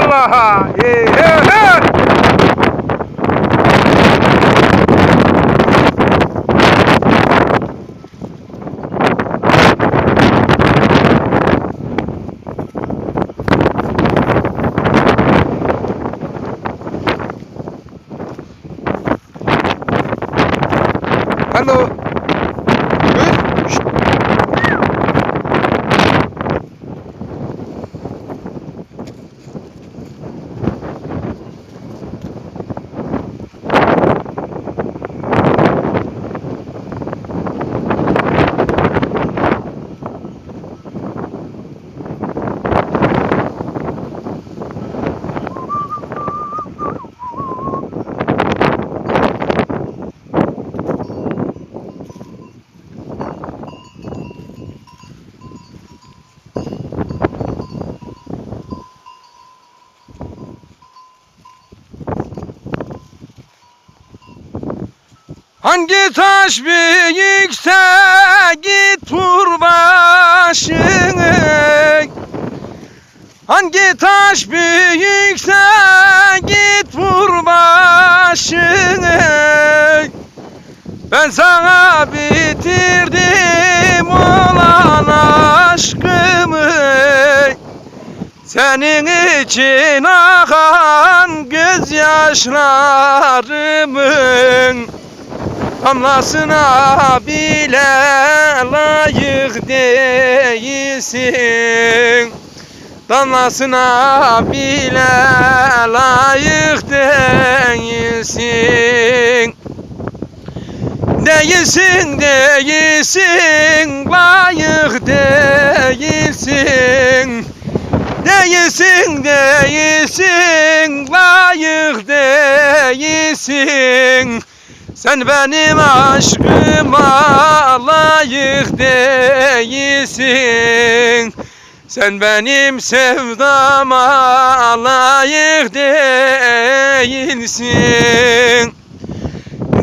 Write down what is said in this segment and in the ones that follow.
bola! E, Alô! Hangi taş büyükse git vur başını. Hangi taş büyükse git vur başını. Ben sana bitirdim olan aşkımı. Senin için akan gözyaşlarımın Damlasına bile layık değilsin. Damlasına bile layık değilsin. Değilsin, değilsin, layık değilsin. Değilsin, değilsin, layık değilsin sen benim aşkıma layık değilsin. Sen benim sevdama layık değilsin.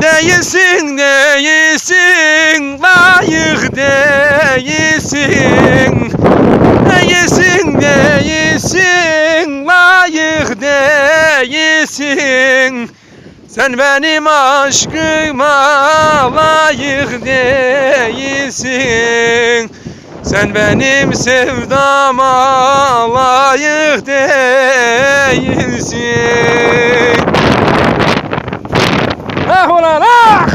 Değilsin, değilsin, layık değilsin. Değilsin, değilsin, layık değilsin sen benim aşkıma layık değilsin Sen benim sevdama layık değilsin Ah ulan ah!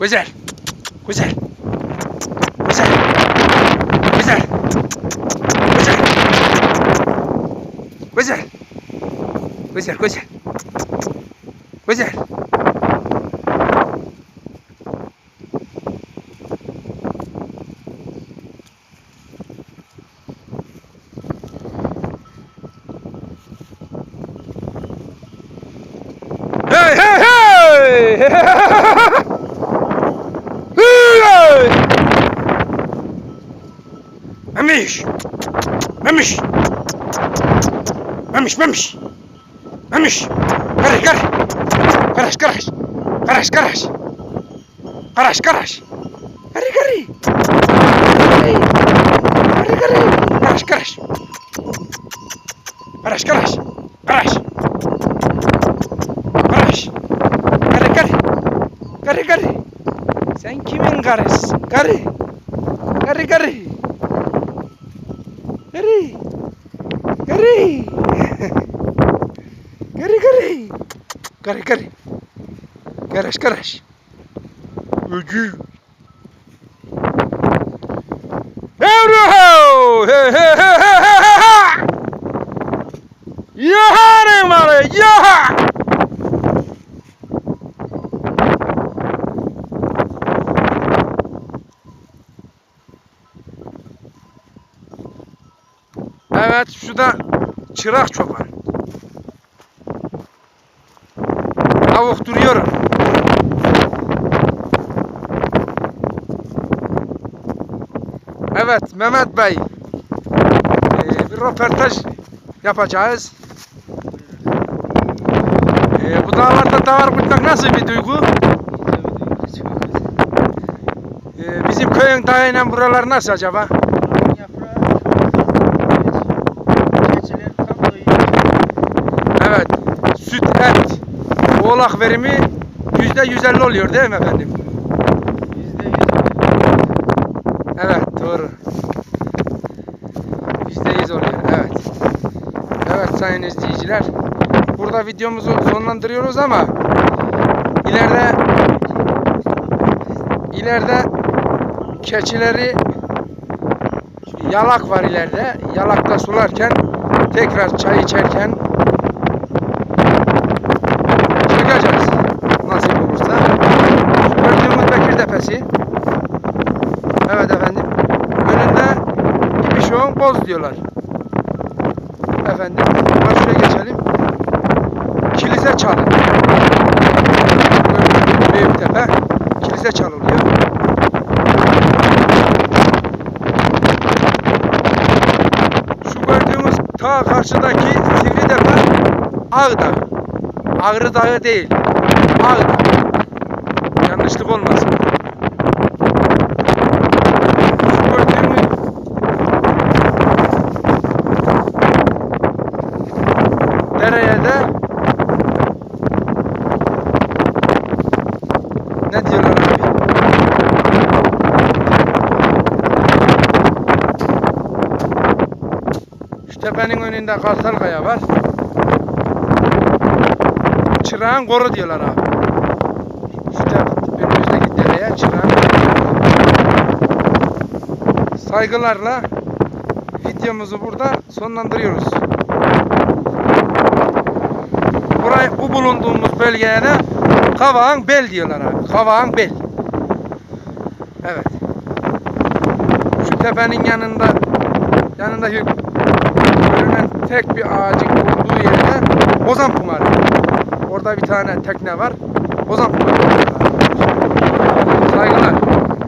Güzel. Güzel. Güzel. Güzel, güzel. Güzel. Hey, hey, hey! Hey! Memiş! Memiş! vamos, vamos, vamos, carras, carras, carras, carras, carras, carras, carras, carras, carre, carre, carre, carre, carre, carras, carras, carras, carras, Karı, karı! Karış, karış! Öcü! Yavru! He he he he he he he! Yaha ne var? Yaha! Evet şurada çırak çoban. Tavuk duruyor. Evet Mehmet Bey. Ee, bir röportaj yapacağız. Ee, bu dağlarda davar kutmak nasıl bir duygu? Ee, bizim köyün dağıyla buralar nasıl acaba? Oğlak verimi yüzde 150 oluyor değil mi efendim? Yüzde yüz. Evet doğru. Yüzde yüz oluyor evet. Evet sayın izleyiciler. Burada videomuzu sonlandırıyoruz ama ileride ileride keçileri yalak var ileride. Yalakta sularken tekrar çay içerken Kilise çalılıyor. Şu gördüğümüz ta karşıdaki Sivridepe Ağdağ. Ağrı Dağı değil. Ağdağ. Yanlışlık olmasın. Dereye de ne diyorlar abi? Tepenin önünde Kartal Kaya var. Çırağın koru diyorlar abi. Şu tepe, önümüzdeki dereye çırağın. Saygılarla videomuzu burada sonlandırıyoruz. Burayı, bu bulunduğumuz bölgeye de Kavağın Bel diyorlar abi. Kavağın Bel. Evet. Şu tepenin yanında görünen tek bir ağacın bulunduğu yerde Ozan Pınarı. Orada bir tane tekne var. Ozan Pınarı.